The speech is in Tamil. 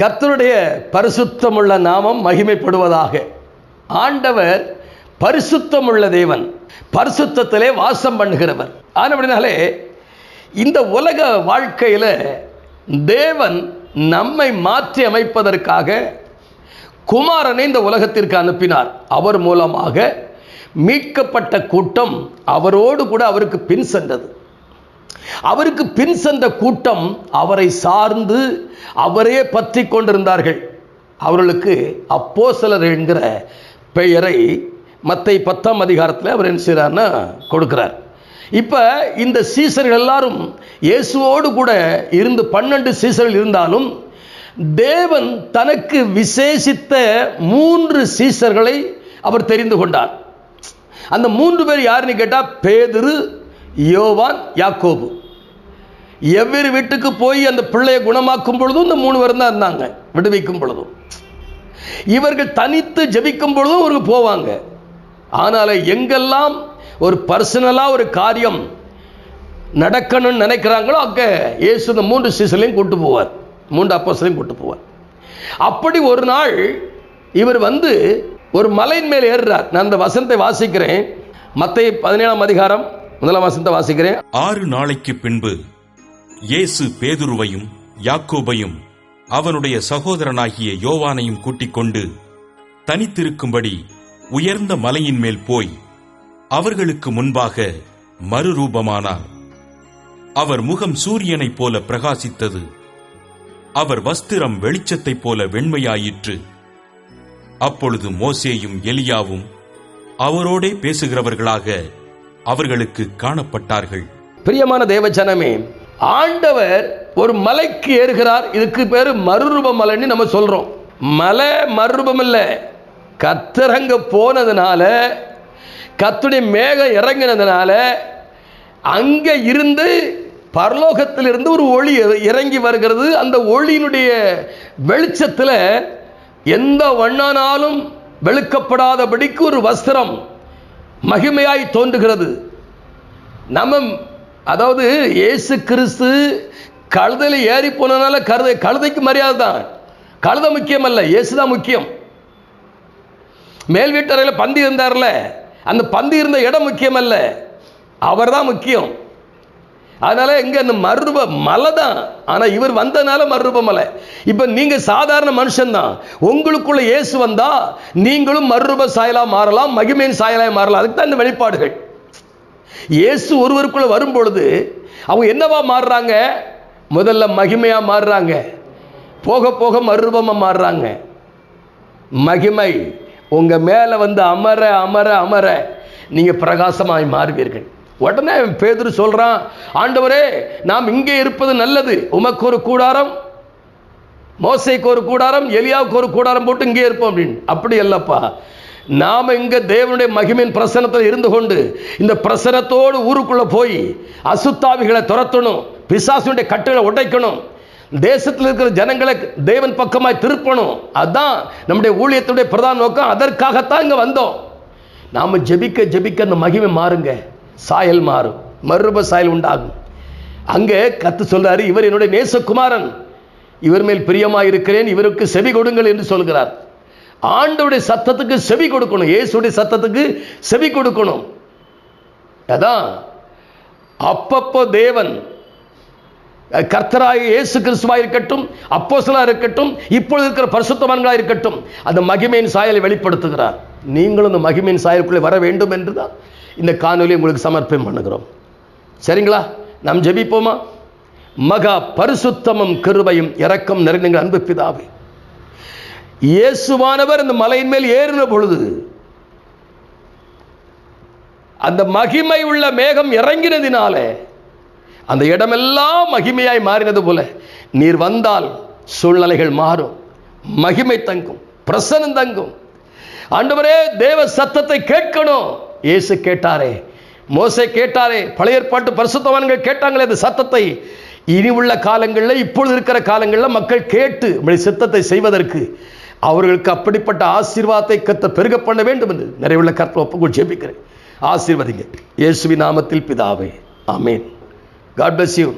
கர்த்தருடைய பரிசுத்தமுள்ள நாமம் மகிமைப்படுவதாக. ஆண்டவர் பரிசுத்தமுள்ள தேவன் பரிசுத்தத்திலே வாசம் பண்ணுகிறவர். ஆனபடினாலே இந்த உலக வாழ்க்கையில் தேவன் நம்மை மாற்றி அமைப்பதற்காக குமாரனை இந்த உலகத்திற்கு அனுப்பினார். அவர் மூலமாக மீட்கப்பட்ட கூட்டம் அவரோடு கூட அவருக்கு பின் சென்றது. அவருக்கு பின் சென்ற கூட்டம் அவரை சார்ந்து அவரே பற்றி கொண்டிருந்தார்கள். அவர்களுக்கு அப்போஸ்தலர் என்கிற பெயரை மத்தை பத்தாம் அதிகாரத்தில் அவர் என்ன செய்கிறார்னா கொடுக்கிறார். இப்போ இந்த சீசர்கள் எல்லாரும் இயேசுவோடு கூட இருந்து பன்னெண்டு சீசர்கள் இருந்தாலும் தேவன் தனக்கு விசேஷித்த மூன்று சீசர்களை அவர் தெரிந்து கொண்டார். அந்த மூன்று பேர் யாருன்னு கேட்டால் பேதுரு யோவான் யாக்கோபு. எவ்வேறு வீட்டுக்கு போய் அந்த பிள்ளையை குணமாக்கும் பொழுதும் இந்த மூணு பேரும் தான் இருந்தாங்க விடுவிக்கும் பொழுதும். இவர்கள் தனித்து ஜெபிக்கும் பொழுதும் இவங்க போவாங்க. ஆனால் எங்கெல்லாம் ஒரு பர்சனலாக ஒரு காரியம் நடக்கணும்னு நினைக்கிறாங்களோ அங்கே இயேசு இந்த மூன்று சீசனையும் கூட்டு போவார். மூன்று அப்போசலையும் கூட்டு போவார். அப்படி ஒரு நாள் இவர் வந்து ஒரு மலையின் மேல் ஏறுறார். நான் அந்த வசனத்தை வாசிக்கிறேன். மத்திய பதினேழாம் அதிகாரம் முதலாம் வசனத்தை வாசிக்கிறேன். ஆறு நாளைக்கு பின்பு இயேசு பேதுருவையும் யாக்கோபையும் அவனுடைய சகோதரனாகிய யோவானையும் கூட்டிக் கொண்டு தனித்திருக்கும்படி உயர்ந்த மலையின் மேல் போய் அவர்களுக்கு முன்பாக மறுரூபமானார். அவர் முகம் சூரியனைப் போல பிரகாசித்தது. அவர் வஸ்திரம் வெளிச்சத்தைப் போல வெண்மையாயிற்று. அப்பொழுது மோசேயும் எலியாவும் அவரோடே பேசுகிறவர்களாக அவர்களுக்கு காணப்பட்டார்கள். பிரியமான தேவஜனமே ஆண்டவர் ஒரு மலைக்கு ஏறுகிறார். இதுக்கு பேர் மறுரூப மலைன்னு நம்ம சொல்றோம். மலை மறுரூபம் இல்லை கத்தரங்க போனதுனால கத்துடைய மேகம் இறங்கினதுனால அங்கே இருந்து பரலோகத்திலிருந்து ஒரு ஒளி இறங்கி வருகிறது. அந்த ஒளியினுடைய வெளிச்சத்தில் எந்த வண்ணானாலும் வெளுக்கப்படாதபடிக்கு ஒரு வஸ்திரம். மகிமையாய் தோன்றுகிறது. நம்ம அதாவது இயேசு கிறிஸ்து கழுதையில் ஏறி போனதுனால கழுதை கழுதைக்கு மரியாதை தான். கழுதை முக்கியம் அல்ல இயேசு தான் முக்கியம். மேல் வீட்டறையில் பந்தி இருந்தார்ல அந்த பந்தி இருந்த இடம் முக்கியம் அல்ல. அவர் தான் முக்கியம். அதனால இங்கே அந்த மருப மலை தான். ஆனால் இவர் வந்தனால மறுரூப மலை. இப்போ நீங்கள் சாதாரண மனுஷன்தான் உங்களுக்குள்ள இயேசு வந்தால் நீங்களும் மறுரூப சாயலாக மாறலாம் மகிமையின் சாயலாக மாறலாம். அதுக்கு தான் இந்த வெளிப்பாடுகள். இயேசு ஒருவருக்குள்ளே வரும் பொழுது அவங்க என்னவா மாறுறாங்க? முதல்ல மகிமையாக மாறுறாங்க. போக போக மறுரூபமாக மாறுறாங்க. மகிமை உங்கள் மேலே வந்து அமர அமர அமர. நீங்கள் பிரகாசமாய் மாறுவீர்கள். உடனே பேதுரு சொல்கிறான் ஆண்டவரே நாம் இங்கே இருப்பது நல்லது. உமக்கு ஒரு கூடாரம் மோசைக்கு ஒரு கூடாரம் எலியாவுக்கு ஒரு கூடாரம் போட்டு இங்கே இருப்போம் அப்படின்னு. அப்படி இல்லைப்பா நாம் இங்கே தேவனுடைய மகிமையின் பிரசனத்தில் இருந்து கொண்டு இந்த பிரசனத்தோடு ஊருக்குள்ளே போய் அசுத்தாவிகளை துரத்தணும் பிசாசுடைய கட்டுகளை உடைக்கணும் தேசத்தில் இருக்கிற ஜனங்களை தேவன் பக்கமாய் திருப்பணும். அதுதான் நம்முடைய ஊழியத்துடைய பிரதான நோக்கம். அதற்காகத்தான் இங்கே வந்தோம். நாம ஜெபிக்க ஜெபிக்க அந்த மகிமை மாறுங்க. சாயல் மாறும் மறுரூப சாயல் உண்டாகும். அங்கே கத்து சொல்றாரு இவர் என்னுடைய நேசகுமாரன். இவர் மேல் பிரியமாக இருக்கிறேன் இவருக்கு செவி கொடுங்கள் என்று சொல்கிறார். ஆண்டவுடைய சத்தத்துக்கு செவி கொடுக்கணும் இயேசுடைய சத்தத்துக்கு செவி கொடுக்கணும். அதான் அப்பப்போ தேவன் கர்த்தராக இயேசு கிறிஸ்துவாக இருக்கட்டும் அப்போசலாக இருக்கட்டும் இப்பொழுது இருக்கிற பரிசுத்தவான்களாக இருக்கட்டும் அந்த மகிமையின் சாயலை வெளிப்படுத்துகிறார். நீங்களும் அந்த மகிமையின் சாயலுக்குள்ளே வர வேண்டும் என்று தான் இந்த காணொலி உங்களுக்கு சமர்ப்பணம் பண்ணுகிறோம். சரிங்களா? நாம் ஜெபிப்போமா? மகா பரிசுத்தமும் கிருபையும் இறக்கம் நிறைந்த அன்பு பிதாவே. இயேசுவானவர் இந்த மலையின் மேல் ஏறின பொழுது அந்த மகிமை உள்ள மேகம் இறங்கினதினாலே அந்த இடமெல்லாம் மகிமையாய் மாறினது போல நீர் வந்தால் சூழ்நிலைகள் மாறும். மகிமை தங்கும் பிரசனம் தங்கும். ஆண்டவரே தேவ சத்தத்தை கேட்கணும். இயேசு கேட்டாரே மோசை கேட்டாரே பழைய ஏற்பாட்டு பரிசுத்தவான்கள் கேட்டாங்களே அந்த சத்தத்தை. இனி உள்ள காலங்களில் இப்பொழுது இருக்கிற காலங்களில் மக்கள் கேட்டு உங்களுடைய சித்தத்தை செய்வதற்கு அவர்களுக்கு அப்படிப்பட்ட ஆசீர்வாதத்தை கத்த பெருக பண்ண வேண்டும் என்று நிறைவுள்ள கற்பனை ஒப்புக்குள் ஜெபிக்கிறேன். ஆசீர்வதிங்க. இயேசுவி நாமத்தில் பிதாவே. ஆமேன். God bless you